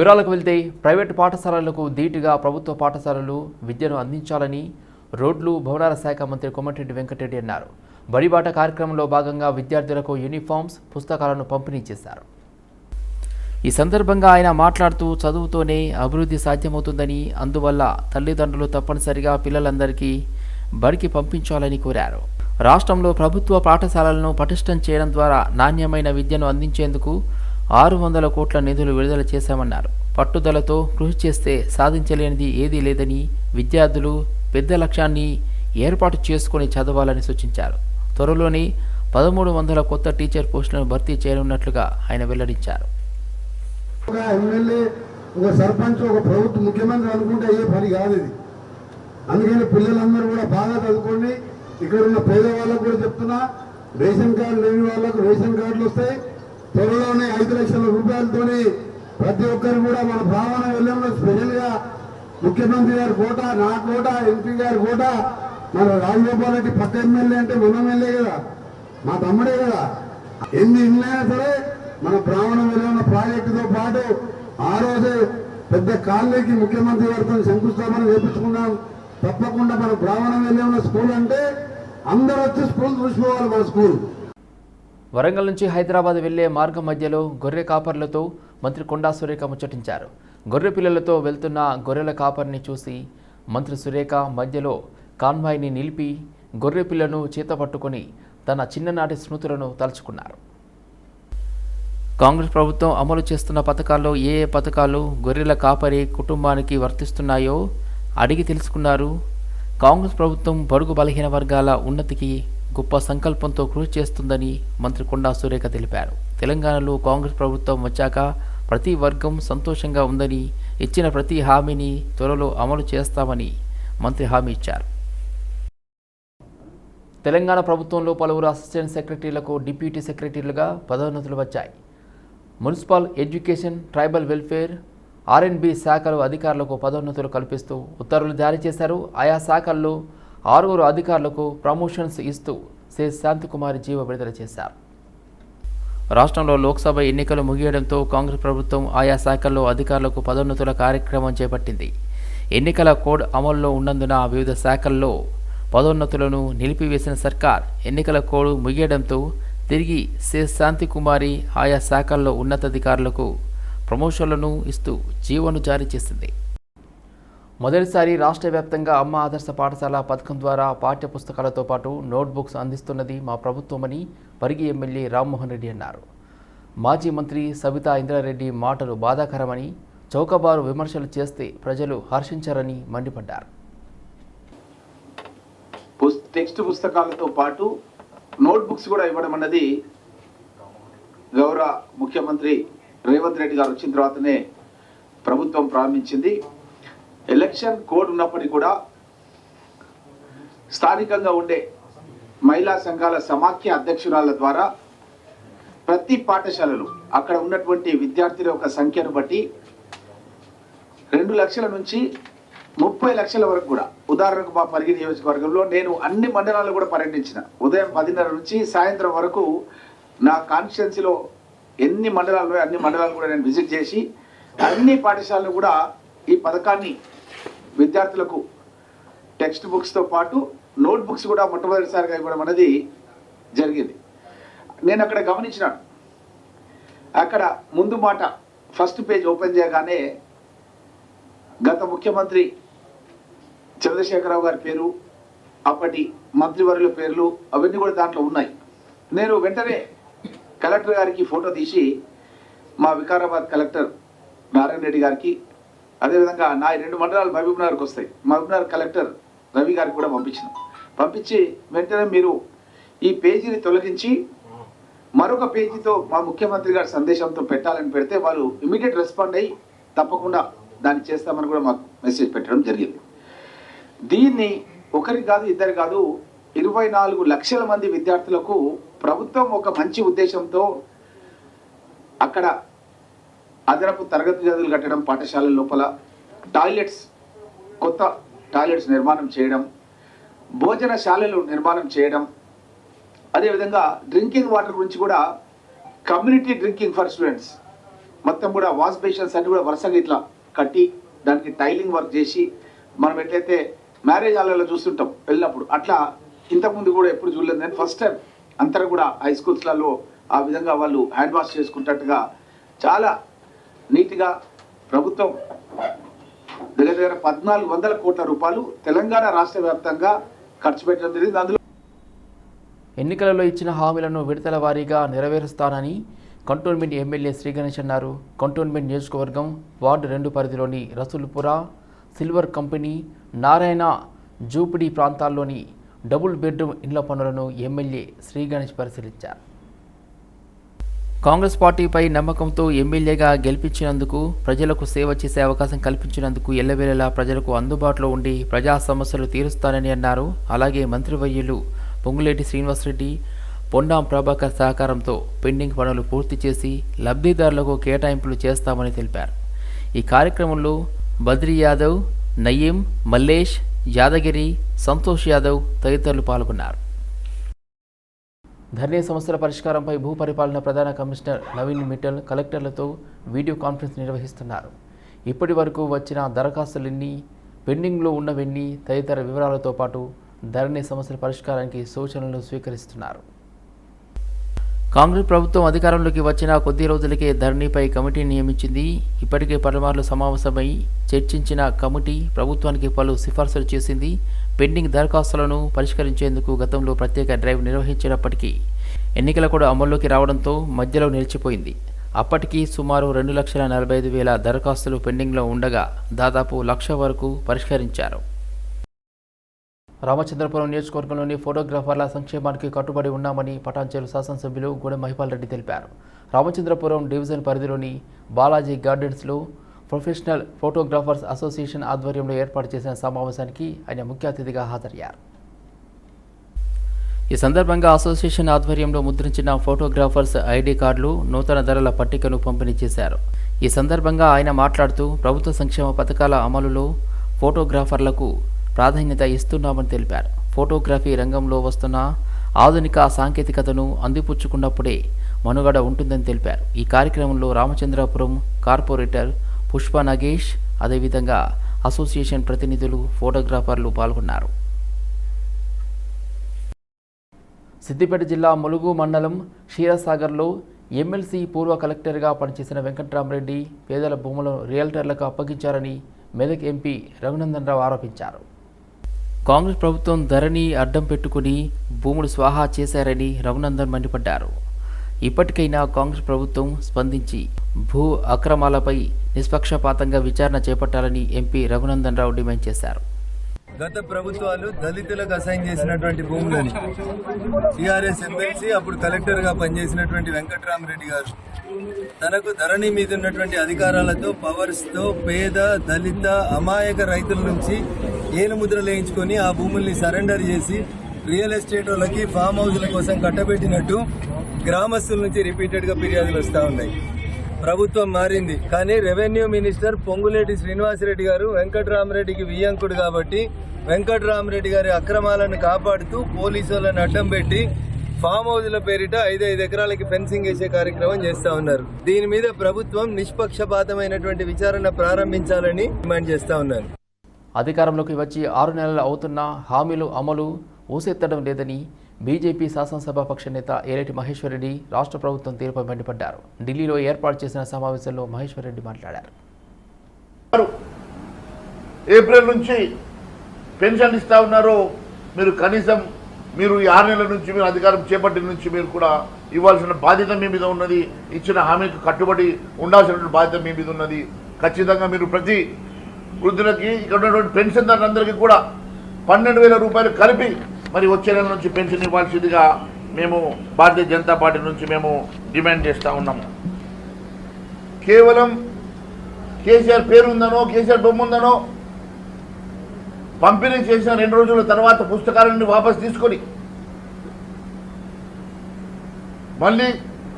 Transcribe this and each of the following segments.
వివరాలకు వెళ్తే ప్రైవేటు పాఠశాలలకు ధీటుగా ప్రభుత్వ పాఠశాలలు విద్యను అందించాలని రోడ్లు భవనాల శాఖ మంత్రి కొమ్మటిరెడ్డి వెంకటరెడ్డి అన్నారు. బడిబాట కార్యక్రమంలో భాగంగా విద్యార్థులకు యూనిఫామ్స్ పుస్తకాలను పంపిణీ చేశారు. ఈ సందర్భంగా ఆయన మాట్లాడుతూ చదువుతోనే అభివృద్ధి సాధ్యమవుతుందని అందువల్ల తల్లిదండ్రులు తప్పనిసరిగా పిల్లలందరికీ బడికి పంపించాలని కోరారు. రాష్ట్రంలో ప్రభుత్వ పాఠశాలలను పటిష్టం చేయడం ద్వారా నాణ్యమైన విద్యను అందించేందుకు ఆరు వందల కోట్ల నిధులు విడుదల చేశామన్నారు. పట్టుదలతో కృషి చేస్తే సాధించలేనిది ఏదీ లేదని విద్యార్థులు పెద్ద లక్ష్యాన్ని ఏర్పాటు చేసుకుని చదవాలని సూచించారు. త్వరలోనే పదమూడు వందల కొత్త టీచర్ పోస్టులను భర్తీ చేయనున్నట్లుగా ఆయన వెల్లడించారు. ఒక ఎమ్మెల్యే ఒక సర్పంచ్ ఒక ప్రభుత్వ ముఖ్యమంత్రి అనుకుంటే అయ్యే పని కాదు ఇది. అందుకని పిల్లలందరూ కూడా బాగా చదువుకోండి. ఇక్కడ ఉన్న పేదవాళ్ళకు కూడా చెప్తున్నా రేషన్ కార్డు లేని వాళ్ళకు రేషన్ కార్డులు వస్తాయి. త్వరలోనే ఐదు లక్షల రూపాయలతోని ప్రతి ఒక్కరు కూడా మన భావన వెళ్ళంలో స్పెషల్గా ముఖ్యమంత్రి గారి కోట నా కోట ఎంపీ గారి కోట మన రాజగోపాల్ రెడ్డి పక్క ఎమ్మెల్యే అంటే మన ఎమ్మెల్యే కదా మా తమ్ముడే కదా. ఎన్ని ఇళ్ళైనా సరే మన బ్రాహ్మణ విలువన ప్రాజెక్టుతో పాటు ఆ రోజే పెద్ద కాలనీకి ముఖ్యమంత్రి గారితో శంకుస్థాపన చేపించుకున్నాం. తప్పకుండా మన బ్రాహ్మణం వెళ్ళే ఉన్న స్కూల్ అంటే అందరూ వచ్చి స్కూల్ చూసుకోవాలి మన స్కూల్. వరంగల్ నుంచి హైదరాబాద్ వెళ్ళే మార్గం మధ్యలో గొర్రె కాపర్లతో మంత్రి కొండా సురేఖ ముచ్చటించారు. గొర్రె పిల్లలతో వెళ్తున్న గొర్రెల కాపర్ని చూసి మంత్రి సురేఖ మధ్యలో కాన్వాయ్ని నిలిపి గొర్రె పిల్లను చేత పట్టుకొని తన చిన్ననాటి స్మృతులను తలుచుకున్నారు. కాంగ్రెస్ ప్రభుత్వం అమలు చేస్తున్న పథకాల్లో ఏ ఏ పథకాలు గొర్రెల కాపరి కుటుంబానికి వర్తిస్తున్నాయో అడిగి తెలుసుకున్నారు. కాంగ్రెస్ ప్రభుత్వం బడుగు బలహీన వర్గాల ఉన్నతికి గొప్ప సంకల్పంతో కృషి చేస్తుందని మంత్రి కొండా సురేఖ తెలిపారు. తెలంగాణలో కాంగ్రెస్ ప్రభుత్వం వచ్చాక ప్రతి వర్గం సంతోషంగా ఉందని ఇచ్చిన ప్రతి హామీని త్వరలో అమలు చేస్తామని మంత్రి హామీ ఇచ్చారు. తెలంగాణ ప్రభుత్వంలో పలువురు అసిస్టెంట్ సెక్రటరీలకు డిప్యూటీ సెక్రటరీలుగా పదోన్నతులు వచ్చాయి. Municipal education tribal welfare R and B శాఖలు అధికారులకు పదోన్నతులు కల్పిస్తూ ఉత్తర్వులు జారీ చేశారు. ఆయా శాఖల్లో ఆరుగురు అధికారులకు ప్రమోషన్స్ ఇస్తూ శ్రీ శాంతికుమారి జీవ విడుదల చేశారు. రాష్ట్రంలో లోక్సభ ఎన్నికలు ముగియడంతో కాంగ్రెస్ ప్రభుత్వం ఆయా శాఖల్లో అధికారులకు పదోన్నతుల కార్యక్రమం చేపట్టింది. ఎన్నికల కోడ్ అమల్లో ఉన్నందున వివిధ శాఖల్లో పదోన్నతులను నిలిపివేసిన సర్కార్ ఎన్నికల కోడ్ ముగియడంతో తిరిగి శ్రీ శాంతికుమారి ఆయా శాఖల్లో ఉన్నతాధికారులకు ప్రమోషన్లను ఇస్తూ జీవోను జారీ చేసింది. మొదటిసారి రాష్ట్ర వ్యాప్తంగా అమ్మ ఆదర్శ పాఠశాల పథకం ద్వారా పాఠ్య పుస్తకాలతో పాటు నోట్బుక్స్ అందిస్తున్నది మా ప్రభుత్వమని పరిగి ఎమ్మెల్యే రామ్మోహన్ రెడ్డి అన్నారు. మాజీ మంత్రి సబితా ఇంద్రారెడ్డి మాటలు బాధాకరమని చౌకబారు విమర్శలు చేస్తే ప్రజలు హర్షించారని మండిపడ్డారు. పుస్- టెక్స్ట్ పుస్తకాలతో పాటు నోట్బుక్స్ కూడా ఇవ్వడం అన్నది గౌరవ ముఖ్యమంత్రి రేవంత్ రెడ్డి గారు వచ్చిన తర్వాతనే ప్రభుత్వం ప్రారంభించింది. ఎలక్షన్ కోడ్ ఉన్నప్పటికీ కూడా స్థానికంగా ఉండే మహిళా సంఘాల సమాఖ్య అధ్యక్షురాల ద్వారా ప్రతి పాఠశాలలు అక్కడ ఉన్నటువంటి విద్యార్థుల యొక్క సంఖ్యను బట్టి రెండు లక్షల నుంచి ముప్పై లక్షల వరకు కూడా ఉదాహరణకు మా పరిగి నియోజకవర్గంలో నేను అన్ని మండలాలు కూడా పర్యటించిన. ఉదయం పదిన్నర నుంచి సాయంత్రం వరకు నా కాన్స్టిట్యున్సీలో ఎన్ని మండలాలు అన్ని మండలాలు కూడా నేను విజిట్ చేసి అన్ని పాఠశాలలు కూడా ఈ పథకాన్ని విద్యార్థులకు టెక్స్ట్ బుక్స్తో పాటు నోట్ బుక్స్ కూడా మొట్టమొదటిసారిగా ఇవ్వడం అనేది జరిగింది. నేను అక్కడ గమనించినాను. అక్కడ ముందు మాట ఫస్ట్ పేజ్ ఓపెన్ చేయగానే గత ముఖ్యమంత్రి చంద్రశేఖరరావు గారి పేరు అప్పటి మంత్రివర్యుల పేర్లు అవన్నీ కూడా దాంట్లో ఉన్నాయి. నేను వెంటనే కలెక్టర్ గారికి ఫోటో తీసి మా వికారాబాద్ కలెక్టర్ నారాయణ రెడ్డి గారికి అదేవిధంగా నా రెండు మండలాలు మహబూబ్నగర్కి వస్తాయి. మహబూబ్నగర్ కలెక్టర్ రవి గారికి కూడా పంపించిన. పంపించి వెంటనే మీరు ఈ పేజీని తొలగించి మరొక పేజీతో మా ముఖ్యమంత్రి గారి సందేశంతో పెట్టాలని పెడితే వాళ్ళు ఇమీడియట్ రెస్పాండ్ అయ్యి తప్పకుండా దాన్ని చేస్తామని కూడా మాకు మెసేజ్ పెట్టడం జరిగింది. దీన్ని ఒకరి కాదు ఇద్దరు కాదు ఇరవై నాలుగు లక్షల మంది విద్యార్థులకు ప్రభుత్వం ఒక మంచి ఉద్దేశంతో అక్కడ అదనపు తరగతి గదులు కట్టడం పాఠశాలల లోపల టాయిలెట్స్ కొత్త టాయిలెట్స్ నిర్మాణం చేయడం భోజనశాలలు నిర్మాణం చేయడం అదేవిధంగా డ్రింకింగ్ వాటర్ గురించి కూడా కమ్యూనిటీ డ్రింకింగ్ ఫర్ స్టూడెంట్స్. మొత్తం కూడా వాష్ బేషన్స్ అన్ని కూడా వరుసగా ఇట్లా కట్టి దానికి టైలింగ్ వర్క్ చేసి మనం ఎట్లయితే మ్యారేజ్ హాల్లో చూస్తుంటాం వెళ్ళినప్పుడు అట్లా ఇంతకుముందు కూడా ఎప్పుడు చూడలేదు. నేను ఫస్ట్ టైం అంతా కూడా హై స్కూల్స్లలో ఆ విధంగా వాళ్ళు హ్యాండ్ వాష్ చేసుకుంటట్టుగా చాలా నీట్గా ప్రభుత్వం దగ్గర దగ్గర పద్నాలుగు వందల కోట్ల రూపాయలు తెలంగాణ రాష్ట్ర వ్యాప్తంగా ఖర్చు పెట్టడం జరిగింది. అందులో ఎన్నికలలో ఇచ్చిన హామీలను విడతల వారీగా నెరవేరుస్తానని కంటోన్మెంట్ ఎమ్మెల్యే శ్రీ గణేష్ అన్నారు. కంటోన్మెంట్ నియోజకవర్గం వార్డు రెండు పరిధిలోని రసూల్పుర సిల్వర్ కంపెనీ నారాయణ జూపిడి ప్రాంతాల్లోని డబుల్ బెడ్రూమ్ ఇండ్ల పనులను ఎమ్మెల్యే శ్రీ గణేష్ పరిశీలించారు. కాంగ్రెస్ పార్టీపై నమ్మకంతో ఎమ్మెల్యేగా గెలిపించినందుకు ప్రజలకు సేవ చేసే అవకాశం కల్పించినందుకు ఎల్లవేళలా ప్రజలకు అందుబాటులో ఉండి ప్రజా సమస్యలు తీరుస్తానని అన్నారు. అలాగే మంత్రివర్యులు పొంగులేటి శ్రీనివాసరెడ్డి పొండాం ప్రభాకర్ సహకారంతో పెండింగ్ పనులు పూర్తి చేసి లబ్ధిదారులకు కేటాయింపులు చేస్తామని తెలిపారు. ఈ కార్యక్రమంలో బద్రీ యాదవ్ నయీం మల్లేష్ యాదగిరి సంతోష్ యాదవ్ తదితరులు పాల్గొన్నారు. ధరణి సమస్యల పరిష్కారంపై భూ పరిపాలన ప్రధాన కమిషనర్ నవీన్ మిట్టల్ కలెక్టర్లతో వీడియో కాన్ఫరెన్స్ నిర్వహిస్తున్నారు. ఇప్పటి వరకు వచ్చిన దరఖాస్తులెన్ని పెండింగ్లో ఉన్నవన్నీ తదితర వివరాలతో పాటు ధరణి సమస్యల పరిష్కారానికి సూచనలు స్వీకరిస్తున్నారు. కాంగ్రెస్ ప్రభుత్వం అధికారంలోకి వచ్చిన కొద్ది రోజులకే ధరణిపై కమిటీ నియమించింది. ఇప్పటికే పలుమార్లు సమావేశమై చర్చించిన కమిటీ ప్రభుత్వానికి పలు సిఫార్సులు చేసింది. పెండింగ్ దరఖాస్తులను పరిష్కరించేందుకు గతంలో ప్రత్యేక డ్రైవ్ నిర్వహించినప్పటికీ ఎన్నికల కూడా అమల్లోకి రావడంతో మధ్యలో నిలిచిపోయింది. అప్పటికి సుమారు రెండు లక్షల నలభై ఐదు వేల దరఖాస్తులు పెండింగ్లో ఉండగా దాదాపు లక్ష వరకు పరిష్కరించారు. రామచంద్రపురం నియోజకవర్గంలోని ఫోటోగ్రాఫర్ల సంక్షేమానికి కట్టుబడి ఉన్నామని పటాంచేరు శాసనసభ్యులు గూడెం మహిపాల్ రెడ్డి తెలిపారు. రామచంద్రపురం డివిజన్ పరిధిలోని బాలాజీ గార్డెన్స్లో ప్రొఫెషనల్ ఫోటోగ్రాఫర్స్ అసోసియేషన్ ఆధ్వర్యంలో ఏర్పాటు చేసిన సమావేశానికి ఆయన ముఖ్య అతిథిగా హాజరయ్యారు. ఈ సందర్భంగా అసోసియేషన్ ఆధ్వర్యంలో ముద్రించిన ఫోటోగ్రాఫర్స్ ఐడి కార్డులు నూతన ధరల పట్టికను పంపిణీ చేశారు. ఈ సందర్భంగా ఆయన మాట్లాడుతూ ప్రభుత్వ సంక్షేమ పథకాల అమలులో ఫోటోగ్రాఫర్లకు ప్రాధాన్యత ఇస్తున్నామని తెలిపారు. ఫోటోగ్రఫీ రంగంలో వస్తున్న ఆధునిక సాంకేతికతను అందిపుచ్చుకున్నప్పుడే మనుగడ ఉంటుందని తెలిపారు. ఈ కార్యక్రమంలో రామచంద్రపురం కార్పొరేటర్ పుష్ప నగేష్ అదేవిధంగా అసోసియేషన్ ప్రతినిధులు ఫోటోగ్రాఫర్లు పాల్గొన్నారు. సిద్దిపేట జిల్లా ములుగు మండలం క్షీరసాగర్లో ఎమ్మెల్సీ పూర్వ కలెక్టర్గా పనిచేసిన వెంకట్రామరెడ్డి పేదల భూములను రియల్టర్లకు అప్పగించారని మెదక్ ఎంపీ రఘునందన్ రావు ఆరోపించారు. కాంగ్రెస్ ప్రభుత్వం ధరని అడ్డం పెట్టుకుని భూములు స్వాహా చేశారని రఘునందన్ మండిపడ్డారు. ఇప్పటికైనా కాంగ్రెస్ ప్రభుత్వం స్పందించి భూ అక్రమాలపై నిష్పక్షపాతంగా విచారణ చేపట్టాలని ఎంపీ రఘునందన్ రావు డిమాండ్ చేశారు. గత ప్రభుత్వాలు దళితులకు అసైన్ చేసినటువంటి భూములని టీఆర్ఎస్ ఎమ్మెల్సీ అప్పుడు కలెక్టర్గా పనిచేసినటువంటి వెంకటరామరెడ్డి గారు. తనకు ధరణి మీద ఉన్నటువంటి అధికారాలతో పవర్స్తో పేద దళిత అమాయక రైతుల నుంచి ఏలుముద్ర లేయించుకొని ఆ భూముల్ని సరెండర్ చేసి రియల్ ఎస్టేట్ వాళ్ళకి ఫామ్ హౌస్ల కోసం కట్టబెట్టినట్టు గ్రామస్తుల నుంచి రిపీటెడ్గా ఫిర్యాదులు వస్తూ ఉన్నాయి. ప్రభుత్వం మారింది. కానీ రెవెన్యూ మినిస్టర్ పొంగులేటి శ్రీనివాసరెడ్డి గారు వెంకటరామరెడ్డికి వియ్యంకుడు కాబట్టి వెంకటరామరెడ్డి గారి అక్రమాలను కాపాడుతూ పోలీసు అడ్డం పెట్టి ఫామ్ హౌస్ల పేరిట ఐదైదు ఎకరాలకి ఫెన్సింగ్ వేసే కార్యక్రమం చేస్తా ఉన్నారు. దీని మీద ప్రభుత్వం నిష్పక్షపాతమైనటువంటి విచారణ ప్రారంభించాలని డిమాండ్ చేస్తా ఉన్నారు. అధికారంలోకి వచ్చి ఆరు నెలలు అవుతున్నా హామీలు అమలు ఊసెత్తడం లేదని బీజేపీ శాసనసభాపక్ష నేత ఏలేటి మహేశ్వరరెడ్డి రాష్ట్ర ప్రభుత్వం తీరుపై మండిపడ్డారు. ఢిల్లీలో ఏర్పాటు చేసిన సమావేశంలో మహేశ్వరరెడ్డి మాట్లాడారు. ఏప్రిల్ నుంచి పెన్షన్ ఇస్తా ఉన్నారు మీరు కనీసం మీరు ఈ ఆరు నెలల నుంచి మీరు అధికారం చేపట్టిన నుంచి మీరు కూడా ఇవ్వాల్సిన బాధ్యత మీ మీద ఉన్నది ఇచ్చిన హామీకి కట్టుబడి ఉండాల్సినటువంటి బాధ్యత మీ మీద ఉన్నది. ఖచ్చితంగా మీరు ప్రతి వృద్ధులకి ఇక్కడ ఉన్నటువంటి పెన్షన్దారులందరికీ కూడా పన్నెండు వేల రూపాయలు కలిపి మరి వచ్చే నెల నుంచి పెన్షన్ ఇవ్వాల్సిందిగా మేము భారతీయ జనతా పార్టీ నుంచి మేము డిమాండ్ చేస్తూ ఉన్నాము. కేవలం కేసీఆర్ పేరు ఉందనో కేసీఆర్ బొమ్మ ఉందనో పంపిణీ చేసిన రెండు రోజుల తర్వాత పుస్తకాలన్నీ వాపస్ తీసుకొని మళ్ళీ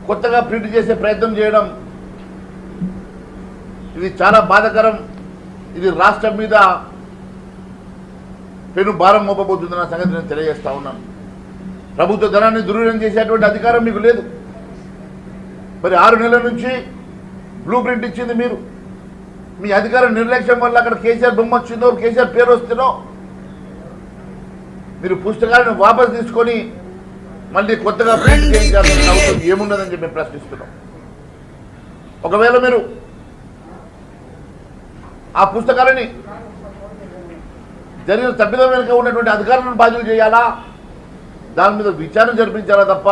కొత్తగా ప్రింట్ చేసే ప్రయత్నం చేయడం ఇది చాలా బాధాకరం. ఇది రాష్ట్రం మీద పెను భారం మోపబోతుందన్న సంగతి నేను తెలియజేస్తా ఉన్నాను ప్రభుత్వ ధనాన్ని దుర్వినియోగం చేసేటువంటి అధికారం మీకు లేదు. మరి ఆరు నెలల నుంచి బ్లూ ప్రింట్ ఇచ్చింది మీరు. మీ అధికార నిర్లక్ష్యం వల్ల అక్కడ కేసీఆర్ బొమ్మ వచ్చిందో కేసీఆర్ పేరు వస్తుందో మీరు పుస్తకాలను వాపస్ తీసుకొని మళ్ళీ కొత్తగా ప్రింట్ చేయించాల్సిన అవసరం ఏమున్నదని చెప్పి మేము ప్రశ్నిస్తున్నాం. ఒకవేళ మీరు ఆ పుస్తకాలని జరిగిన తప్పిదం వెనుక ఉన్నటువంటి అధికారులను బాధ్యులు చేయాలా? దాని మీద విచారణ జరిపించాలా తప్ప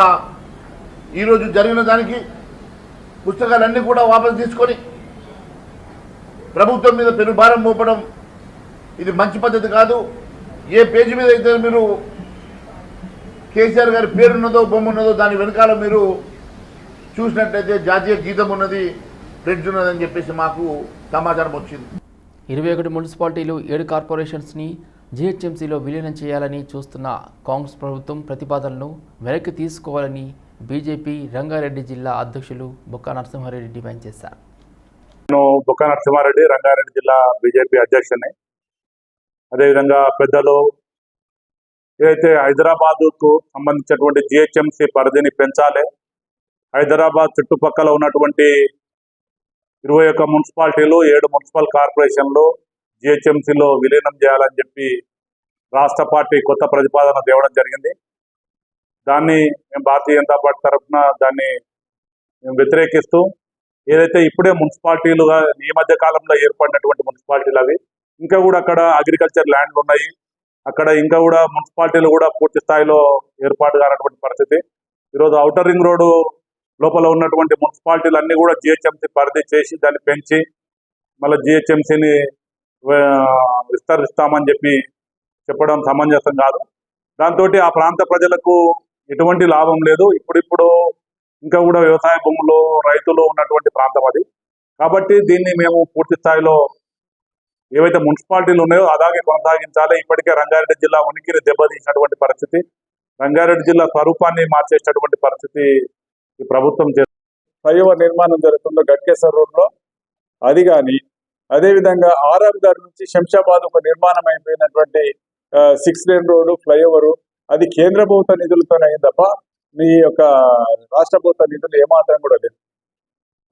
ఈరోజు జరిగిన దానికి పుస్తకాలన్నీ కూడా వాపసు తీసుకొని ప్రభుత్వం మీద పెనుభారం మోపడం ఇది మంచి పద్ధతి కాదు. ఏ పేజీ మీద అయితే మీరు కేసీఆర్ గారి పేరున్నదో బొమ్మ ఉన్నదో దాని వెనకాల మీరు చూసినట్లయితే జాతీయ గీతం ఉన్నది ఫ్రెండ్స్ ఉన్నదని చెప్పేసి మాకు సమాచారం వచ్చింది. ఇరవై ఒకటి మున్సిపాలిటీలు ఏడు కార్పొరేషన్స్ని జీహెచ్ఎంసీలో విలీనం చేయాలని చూస్తున్న కాంగ్రెస్ ప్రభుత్వం ప్రతిపాదనను వెనక్కి తీసుకోవాలని బీజేపీ రంగారెడ్డి జిల్లా అధ్యక్షులు బొక్క నరసింహారెడ్డి డిమాండ్ చేశారు. నేను బొక్క నరసింహారెడ్డి రంగారెడ్డి జిల్లా బీజేపీ అధ్యక్షుని అదేవిధంగా పెద్దలు ఏదైతే హైదరాబాద్కు సంబంధించినటువంటి జిహెచ్ఎంసి పరిధిని పెంచాలి హైదరాబాద్ చుట్టుపక్కల ఉన్నటువంటి ఇరవై ఒక్క మున్సిపాలిటీలు ఏడు మున్సిపల్ కార్పొరేషన్లు జిహెచ్ఎంసీలో విలీనం చేయాలని చెప్పి రాష్ట్ర పార్టీ కొత్త ప్రతిపాదన తేవడం జరిగింది. దాన్ని మేము భారతీయ జనతా పార్టీ తరఫున దాన్ని మేము వ్యతిరేకిస్తూ ఏదైతే ఇప్పుడే మున్సిపాలిటీలుగా ఈ మధ్య కాలంలో ఏర్పడినటువంటి మున్సిపాలిటీలు అవి ఇంకా కూడా అక్కడ అగ్రికల్చర్ ల్యాండ్లు ఉన్నాయి. అక్కడ ఇంకా కూడా మున్సిపాలిటీలు కూడా పూర్తి స్థాయిలో ఏర్పాటు కానటువంటి పరిస్థితి. ఈరోజు ఔటర్ రింగ్ రోడ్డు లోపల ఉన్నటువంటి మున్సిపాలిటీలు అన్ని కూడా జిహెచ్ఎంసీ పరిధి చేసి దాన్ని పెంచి మళ్ళీ జిహెచ్ఎంసీని విస్తరిస్తామని చెప్పి చెప్పడం సమంజసం కాదు. దాంతో ఆ ప్రాంత ప్రజలకు ఎటువంటి లాభం లేదు. ఇప్పుడిప్పుడు ఇంకా కూడా వ్యవసాయ భూములు రైతులు ఉన్నటువంటి ప్రాంతం అది. కాబట్టి దీన్ని మేము పూర్తి స్థాయిలో ఏవైతే మున్సిపాలిటీలు ఉన్నాయో అలాగే కొనసాగించాలి. ఇప్పటికే రంగారెడ్డి జిల్లా ఉనికిని దెబ్బతీసినటువంటి పరిస్థితి. రంగారెడ్డి జిల్లా స్వరూపాన్ని మార్చేసినటువంటి పరిస్థితి ఈ ప్రభుత్వం ఫ్లైఓవర్ నిర్మాణం జరుగుతుందో గట్కేశ్వర రోడ్లో అది కానీ అదేవిధంగా ఆర్ఆర్ గారి నుంచి శంషాబాద్ ఒక నిర్మాణం అయిపోయినటువంటి సిక్స్ లేన్ రోడ్డు ఫ్లైఓవరు అది కేంద్ర ప్రభుత్వ నిధులతోనే అయింది తప్ప మీ యొక్క రాష్ట్ర ప్రభుత్వ నిధులు ఏమాత్రం కూడా లేదు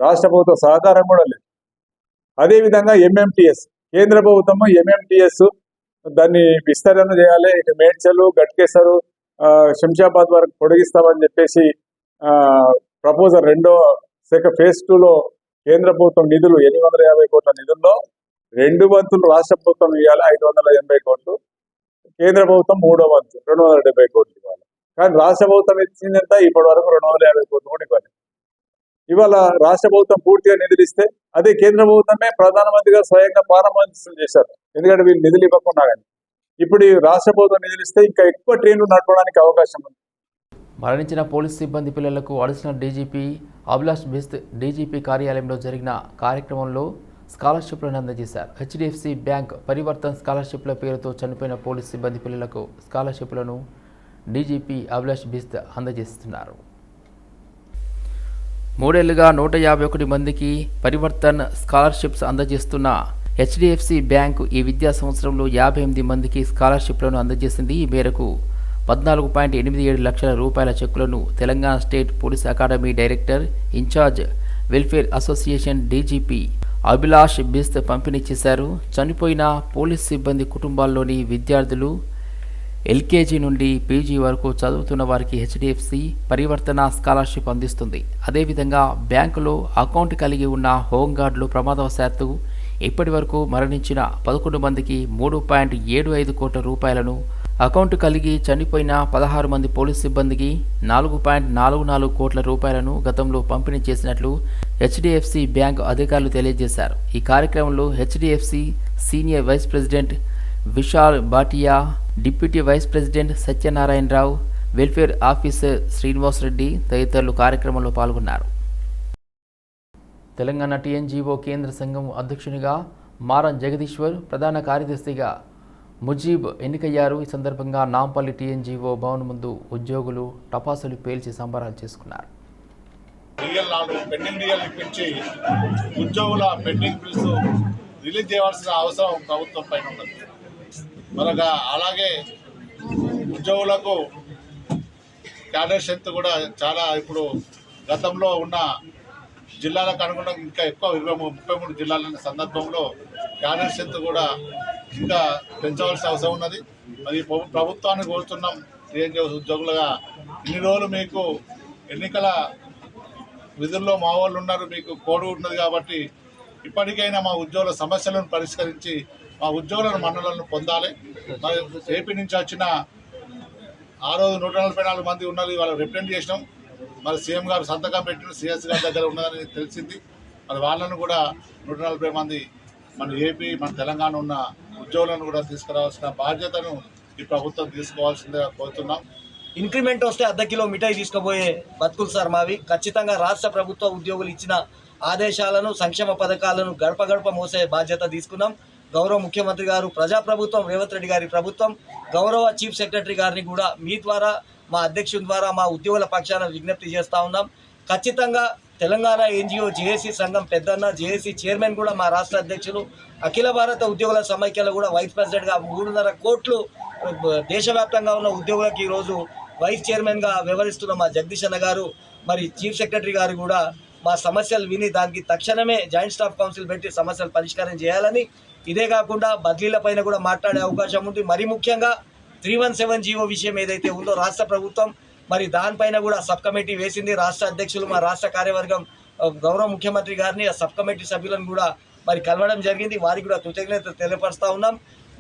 రాష్ట్ర ప్రభుత్వ సహకారం కూడా లేదు. అదేవిధంగా ఎంఎంటిఎస్ కేంద్ర ప్రభుత్వం ఎంఎంటిఎస్ దాన్ని విస్తరణ చేయాలి. ఇటు మేడ్చలు గట్కేసరు ఆ, శంషాబాద్ వరకు పొడిగిస్తామని చెప్పేసి ప్రపోజల్ రెండో శాఖ ఫేజ్లో కేంద్ర ప్రభుత్వం నిధులు ఎనిమిది వందల యాభై కోట్ల నిధుల్లో రెండు వంతులు రాష్ట్ర ప్రభుత్వం ఇవ్వాలి ఐదు వందల ఎనభై కోట్లు. కేంద్ర ప్రభుత్వం మూడో వంతు రెండు వందల డెబ్బై కోట్లు ఇవ్వాలి. కానీ రాష్ట్ర ప్రభుత్వం ఇచ్చిందంత ఇప్పటి వరకు రెండు వందల యాభై కోట్లు కూడా ఇవ్వాలి. ఇవాళ రాష్ట్ర ప్రభుత్వం పూర్తిగా నిధులు ఇస్తే అదే కేంద్ర ప్రభుత్వమే ప్రధానమంత్రి గారు స్వయంగా ప్రారంభోత్సవం చేశారు. ఎందుకంటే వీళ్ళు నిధులు ఇవ్వకుండా కానీ. ఇప్పుడు రాష్ట్ర ప్రభుత్వం నిధులు ఇస్తే ఇంకా ఎక్కువ ట్రైన్లు నడపడానికి అవకాశం ఉంది. మరణించిన పోలీస్ సిబ్బంది పిల్లలకు additional DGP Abhilash Bisht DGP కార్యాలయంలో జరిగిన కార్యక్రమంలో స్కాలర్షిప్లను అందజేశారు. హెచ్డిఎఫ్సి బ్యాంక్ పరివర్తన్ స్కాలర్షిప్ల పేరుతో చనిపోయిన పోలీస్ సిబ్బంది పిల్లలకు స్కాలర్షిప్లను డీజీపీ అభిలాష్ బిస్త్ అందజేస్తున్నారు. మూడేళ్ళుగా నూట యాభై ఒకటి మందికి పరివర్తన్ స్కాలర్షిప్స్ అందజేస్తున్న హెచ్డిఎఫ్సి బ్యాంకు ఈ విద్యా సంవత్సరంలో యాభై ఎనిమిది మందికి స్కాలర్షిప్లను అందజేసింది. ఈ మేరకు పద్నాలుగు పాయింట్ ఎనిమిది ఏడు లక్షల రూపాయల చెక్కులను Telangana state police academy director incharge welfare association DGP Abhilash Bisht పంపిణీ చేశారు. చనిపోయిన పోలీస్ సిబ్బంది కుటుంబాల్లోని విద్యార్థులు ఎల్కేజీ నుండి పీజీ వరకు చదువుతున్న వారికి హెచ్డిఎఫ్సి పరివర్తన స్కాలర్షిప్ అందిస్తుంది. అదేవిధంగా బ్యాంకులో అకౌంట్ కలిగి ఉన్న హోంగార్డులు ప్రమాదవశాత్తు ఇప్పటి వరకు మరణించిన పదకొండు మందికి మూడు పాయింట్ ఏడు ఐదు కోట్ల రూపాయలను అకౌంట్ కలిగి చనిపోయిన పదహారు మంది పోలీస్ సిబ్బందికి నాలుగు పాయింట్ నాలుగు నాలుగు కోట్ల రూపాయలను గతంలో పంపిణీ చేసినట్లు హెచ్డిఎఫ్సి బ్యాంక్ అధికారులు తెలియజేశారు. ఈ కార్యక్రమంలో HDFC senior vice president Vishal Bhatia deputy vice president Satyanarayanarao welfare officer Srinivas Reddy తదితరులు కార్యక్రమంలో పాల్గొన్నారు. తెలంగాణ టీఎన్జీఓ కేంద్ర సంఘం అధ్యక్షునిగా మారం జగదీశ్వర్ ప్రధాన కార్యదర్శిగా ముజీబ్ ఎన్నికయ్యారు. ఈ సందర్భంగా నాంపల్లి టీఎన్జీఓ భవన్ ముందు ఉద్యోగులు టపాసులు పేల్చి సంబరాలు చేసుకున్నారు. డిఎల్ నాలుగు పెండింగ్ డిఎల్ ఇప్పించి ఉద్యోగుల పెండింగ్ బిల్స్ రిలీజ్ చేయవలసిన అవసరం ప్రభుత్వం పైన ఉన్నది. మరొక అలాగే ఉద్యోగులకు క్యాడర్ స్ట్రెంత్ కూడా చాలా ఇప్పుడు గతంలో ఉన్న జిల్లాలకు అనుగుణంగా ఇంకా ఎక్కువ ఇరవై ముప్పై మూడు జిల్లాల సందర్భంలో క్యాడర్ స్ట్రెంత్ కూడా ఇంకా పెంచవలసిన అవసరం ఉన్నది. మరి ప్రభుత్వాన్ని కోరుతున్నాం టీఎన్జీ ఉద్యోగులుగా. ఇన్ని రోజులు మీకు ఎన్నికల విధుల్లో మా వాళ్ళు ఉన్నారు మీకు కోడు ఉన్నది కాబట్టి ఇప్పటికైనా మా ఉద్యోగుల సమస్యలను పరిష్కరించి మా ఉద్యోగులను మన్నలను పొందాలి. మరి ఏపీ నుంచి వచ్చిన ఆ రోజు నూట నలభై నాలుగు మంది ఉన్నారు వాళ్ళు రిప్రజెంట్ చేసినాం. మరి సీఎం గారు సంతకం పెట్టిన సిఎస్ గారి దగ్గర ఉన్నదని తెలిసింది. మరి వాళ్ళను కూడా నూట నలభై మంది మన ఏపీ మన తెలంగాణ ఉన్న ఉద్యోగులను కూడా తీసుకురావాల్సిన బాధ్యతను ఈ ప్రభుత్వం తీసుకోవాల్సిందిగా కోరుతున్నాం. ఇంక్రిమెంట్ వస్తే అర్ధ కిలో మిఠాయి తీసుకుపోయే బతుకులు సార్ మావి. ఖచ్చితంగా రాష్ట్ర ప్రభుత్వ ఉద్యోగులు ఇచ్చిన ఆదేశాలను సంక్షేమ పథకాలను గడప గడప మోసే బాధ్యత తీసుకున్నాం. గౌరవ ముఖ్యమంత్రి గారు ప్రజాప్రభుత్వం రేవంత్ రెడ్డి గారి ప్రభుత్వం గౌరవ చీఫ్ సెక్రటరీ గారిని కూడా మీ ద్వారా మా అధ్యక్షుని ద్వారా మా ఉద్యోగుల పక్షాన విజ్ఞప్తి చేస్తూ ఉన్నాం. ఖచ్చితంగా తెలంగాణ ఎన్జిఓ జేఏసీ సంఘం పెద్దన్న జేఏసీ చైర్మన్ కూడా మా రాష్ట్ర అధ్యక్షులు. అఖిల భారత ఉద్యోగుల సమైక్యలో కూడా వైస్ ప్రెసిడెంట్గా మూడున్నర కోట్లు దేశవ్యాప్తంగా ఉన్న ఉద్యోగులకు ఈరోజు వైస్ చైర్మన్గా వ్యవహరిస్తున్న మా జగదీష్ అన్న గారు మరి చీఫ్ సెక్రటరీ గారు కూడా మా సమస్యలు విని దానికి తక్షణమే జాయింట్ స్టాఫ్ కౌన్సిల్ పెట్టి సమస్యలు పరిష్కారం చేయాలని. ఇదే కాకుండా బదిలీల పైన కూడా మాట్లాడే అవకాశం ఉంది. మరి ముఖ్యంగా త్రీ వన్ సెవెన్ జీవో విషయం ఏదైతే ఉందో రాష్ట్ర ప్రభుత్వం మరి దానిపైన కూడా సబ్ కమిటీ వేసింది. రాష్ట్ర అధ్యక్షులు మా రాష్ట్ర కార్యవర్గం గౌరవ ముఖ్యమంత్రి గారిని ఆ సబ్ కమిటీ సభ్యులను కూడా మరి కలవడం జరిగింది. వారికి కూడా కృతజ్ఞత తెలియపరుస్తూ ఉన్నాం.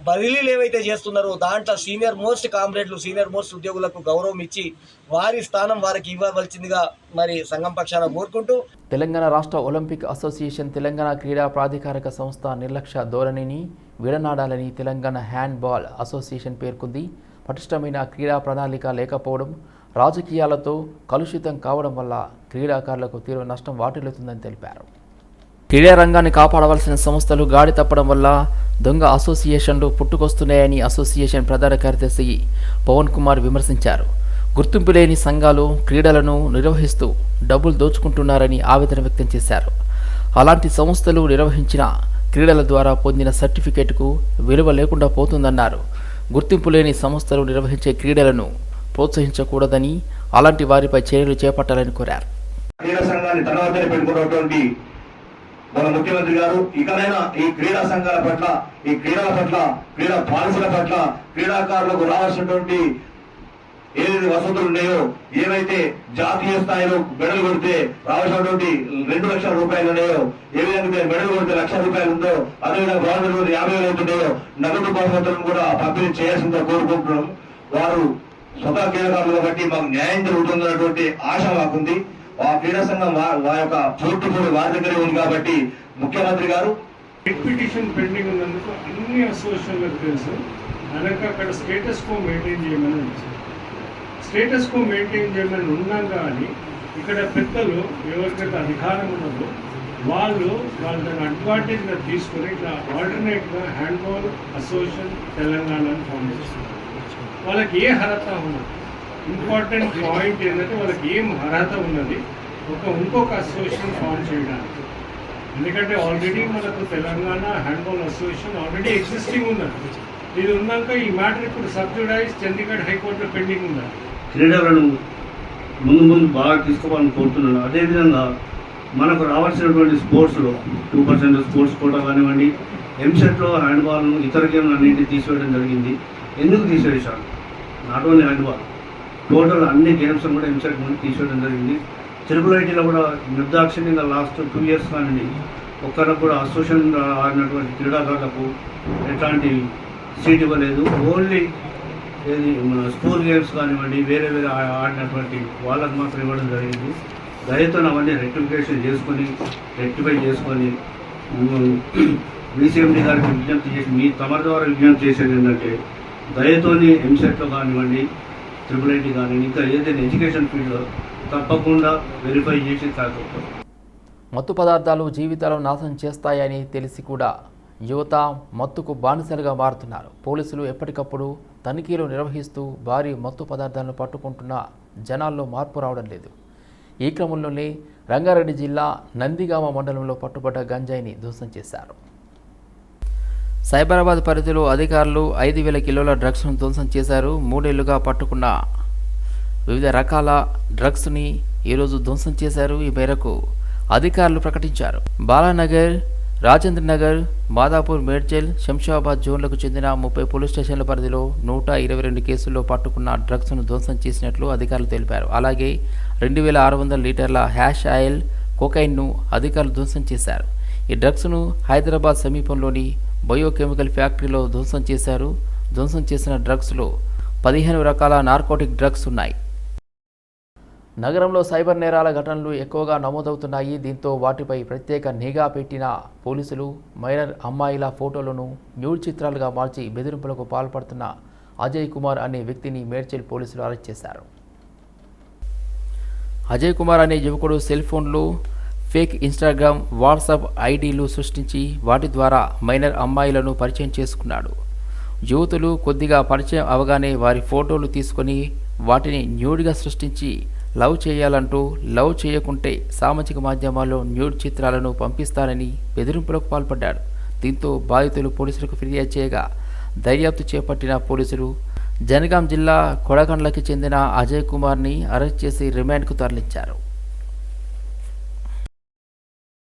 బదిలీలు ఏవైతే చేస్తున్నారో దాంట్లో సీనియర్ మోస్ట్ కామ్రేడ్లు సీనియర్ మోస్ట్ ఉద్యోగులకు గౌరవం ఇచ్చి వారి స్థానం వారికి ఇవ్వవలసిందిగా మరి సంఘం పక్షాన కోరుకుంటూ తెలంగాణ రాష్ట్ర ఒలింపిక్ అసోసియేషన్ తెలంగాణ క్రీడా ప్రాధికారక సంస్థ నిర్లక్ష్య ధోరణిని విడనాడాలని తెలంగాణ హ్యాండ్బాల్ అసోసియేషన్ పేర్కొంది. పటిష్టమైన క్రీడా ప్రణాళిక లేకపోవడం రాజకీయాలతో కలుషితం కావడం వల్ల క్రీడాకారులకు తీవ్ర నష్టం వాటిల్లుతుందని తెలిపారు. క్రీడా రంగాన్ని కాపాడవలసిన సంస్థలు గాడి తప్పడం వల్ల దొంగ అసోసియేషన్లు పుట్టుకొస్తున్నాయని అసోసియేషన్ ప్రధాన కార్యదర్శి పవన్ కుమార్ విమర్శించారు. గుర్తింపు లేని సంఘాలు క్రీడలను నిర్వహిస్తూ డబ్బులు దోచుకుంటున్నారని ఆవేదన వ్యక్తం చేశారు. అలాంటి సంస్థలు నిర్వహించిన క్రీడల ద్వారా పొందిన సర్టిఫికేట్కు విలువ లేకుండా పోతుందన్నారు. గుర్తింపు లేని సంస్థలు నిర్వహించే క్రీడలను ప్రోత్సహించకూడదని అలాంటి వారిపై చర్యలు చేపట్టాలని కోరారు. క్రీడా సంఘాన్ని తన పెట్టుకున్నటువంటి మన ముఖ్యమంత్రి గారు ఇకనైనా ఈ క్రీడా సంఘాల పట్ల ఈ క్రీడల పట్ల క్రీడా పాలసీల పట్ల క్రీడాకారులకు రావాల్సినటువంటి ఏదైతే వసతులు ఉన్నాయో ఏవైతే జాతీయ స్థాయిలో మెడల్ కొడితే రావాల్సినటువంటి రెండు లక్షల రూపాయలు ఉన్నాయో ఏ విధంగా మెడల్ కొడితే లక్ష రూపాయలు ఉందో అదేవిధంగా గవర్నమెంట్ యాభై వేలు అవుతున్నాయో నగదు బహుమతులను కూడా పంపిణీ చేయాల్సిందిగా కోరుకుంటున్నాం. వారు స్వతహా క్రీడాకారులు కాబట్టి మాకు న్యాయం జరుగుతుందన్నటువంటి ఆశ మాకుంది. ఆ క్రీడా సంఘం వా- వారి యొక్క పూర్తి పూర్తి వారి దగ్గరే ఉంది కాబట్టి ముఖ్యమంత్రి గారు. పిటిషన్ పెండింగ్ ఉన్నందుకు అన్ని అసోసియేషన్లకు తెలుసు. అనక అక్కడ స్టేటస్ కో మెయింటైన్ చేయమని స్టేటస్ కో మెయింటైన్ చేయమని ఉన్నాం కానీ ఇక్కడ పెద్దలు ఎవరికైతే అధికారం ఉన్నదో వాళ్ళు వాళ్ళ దాన్ని అడ్వాంటేజ్గా తీసుకొని ఇట్లా ఆల్టర్నేట్గా హ్యాండ్బాల్ అసోసియేషన్ తెలంగాణ ఫౌండేషన్ వాళ్ళకి ఏ అర్హత ఉన్నది? ఇంపార్టెంట్ పాయింట్ ఏంటంటే వాళ్ళకి ఏం అర్హత ఉన్నది? ఒక ఇంకొక అసోసియేషన్ ఫామ్ చేయడానికి. ఎందుకంటే ఆల్రెడీ మనకు Telangana handball association already existing ఉన్నది. ఇది ఉన్నాక ఈ మ్యాటర్ ఇప్పుడు సబ్జుడైజ్ చండీగఢ్ హైకోర్టులో పెండింగ్ ఉన్నది. క్రీడలను ముందు ముందు బాగా తీసుకోవాలని కోరుతున్నాను. అదేవిధంగా మనకు రావాల్సినటువంటి స్పోర్ట్స్లో టూ పర్సెంట్ స్పోర్ట్స్ కోటా కానివ్వండి ఎంసెట్లో హ్యాండ్బాల్ను ఇతర గేమ్లు అన్నింటినీ తీసివేయడం జరిగింది. ఎందుకు తీసివేశారు? నాట్ ఓన్లీ హ్యాండ్బాల్ టోటల్ అన్ని గేమ్స్ కూడా ఇన్సైడ్ ముందు తీసుకోవడం జరిగింది. త్రిపుల్ ఐటీలో కూడా నిర్దాక్షిణ్యంగా లాస్ట్ టూ ఇయర్స్ కానివ్వండి ఒక్కరికి కూడా అసోసియేషన్ ఆడినటువంటి క్రీడాకారులకు ఎట్లాంటి సీట్ ఇవ్వలేదు. ఓన్లీ ఏది మన స్కూల్ గేమ్స్ కానివ్వండి వేరే వేరే ఆడినటువంటి వాళ్ళకు మాత్రం ఇవ్వడం జరిగింది. దయతో అవన్నీ రెక్టిఫికేషన్ చేసుకొని రెక్టిఫై చేసుకొని బీసీఎండి గారికి విజ్ఞప్తి చేసి మీ తమ ద్వారా విజ్ఞప్తి చేసేది ఏంటంటే దయతోని ఎంసెట్లో కానివ్వండి ట్రిపుల్ ఐటీ కానివ్వండి ఇంకా ఏదైనా ఎడ్యుకేషన్ ఫీల్డ్లో తప్పకుండా వెరిఫై చేసి కాకపోతే మత్తు పదార్థాలు జీవితాలను నాశనం చేస్తాయని తెలిసి కూడా యువత మత్తుకు బానిసలుగా మారుతున్నారు. పోలీసులు ఎప్పటికప్పుడు తనిఖీలు నిర్వహిస్తూ భారీ మత్తు పదార్థాలను పట్టుకుంటున్న జనాల్లో మార్పు రావడం లేదు. ఈ క్రమంలోనే రంగారెడ్డి జిల్లా నందిగామ మండలంలో పట్టుబడ్డ గంజాయిని ధ్వంసం చేశారు. సైబరాబాద్ పరిధిలో అధికారులు ఐదు వేల కిలోల డ్రగ్స్ను ధ్వంసం చేశారు. మూడేళ్ళుగా పట్టుకున్న వివిధ రకాల డ్రగ్స్ని ఈరోజు ధ్వంసం చేశారు. ఈ మేరకు అధికారులు ప్రకటించారు. బాలానగర్ రాజేంద్ర నగర్ మాదాపూర్ మేడ్చల్ శంషాబాద్ జోన్లకు చెందిన ముప్పై పోలీస్ స్టేషన్ల పరిధిలో నూట ఇరవై రెండు కేసుల్లో పట్టుకున్న డ్రగ్స్ను ధ్వంసం చేసినట్లు అధికారులు తెలిపారు. అలాగే రెండు వేల ఆరు వందల లీటర్ల హ్యాష్ ఆయిల్ కోకైన్ను అధికారులు ధ్వంసం చేశారు. ఈ డ్రగ్స్ను హైదరాబాద్ సమీపంలోని బయోకెమికల్ ఫ్యాక్టరీలో ధ్వంసం చేశారు. ధ్వంసం చేసిన డ్రగ్స్లో పదిహేను రకాల నార్కోటిక్ డ్రగ్స్ ఉన్నాయి. నగరంలో సైబర్ నేరాల ఘటనలు ఎక్కువగా నమోదవుతున్నాయి. దీంతో వాటిపై ప్రత్యేక నిఘా పెట్టిన పోలీసులు మైనర్ అమ్మాయిల ఫోటోలను న్యూడ్ చిత్రాలుగా మార్చి బెదిరింపులకు పాల్పడుతున్న అజయ్ కుమార్ అనే వ్యక్తిని మేడ్చల్ పోలీసులు అరెస్ట్ చేశారు. అజయ్ కుమార్ అనే యువకుడు సెల్ ఫోన్లో ఫేక్ ఇన్స్టాగ్రామ్ వాట్సాప్ ఐడీలు సృష్టించి వాటి ద్వారా మైనర్ అమ్మాయిలను పరిచయం చేసుకున్నాడు. యువతులు కొద్దిగా పరిచయం అవగానే వారి ఫోటోలు తీసుకొని వాటిని న్యూడ్గా సృష్టించి లవ్ చేయాలంటూ లవ్ చేయకుంటే సామాజిక మాధ్యమాల్లో న్యూడ్ చిత్రాలను పంపిస్తానని బెదిరింపులకు పాల్పడ్డాడు. దీంతో బాధితులు పోలీసులకు ఫిర్యాదు చేయగా దర్యాప్తు చేపట్టిన పోలీసులు జనగాం జిల్లా కొడగండ్లకి చెందిన అజయ్ కుమార్ని అరెస్ట్ చేసి రిమాండ్కు తరలించారు.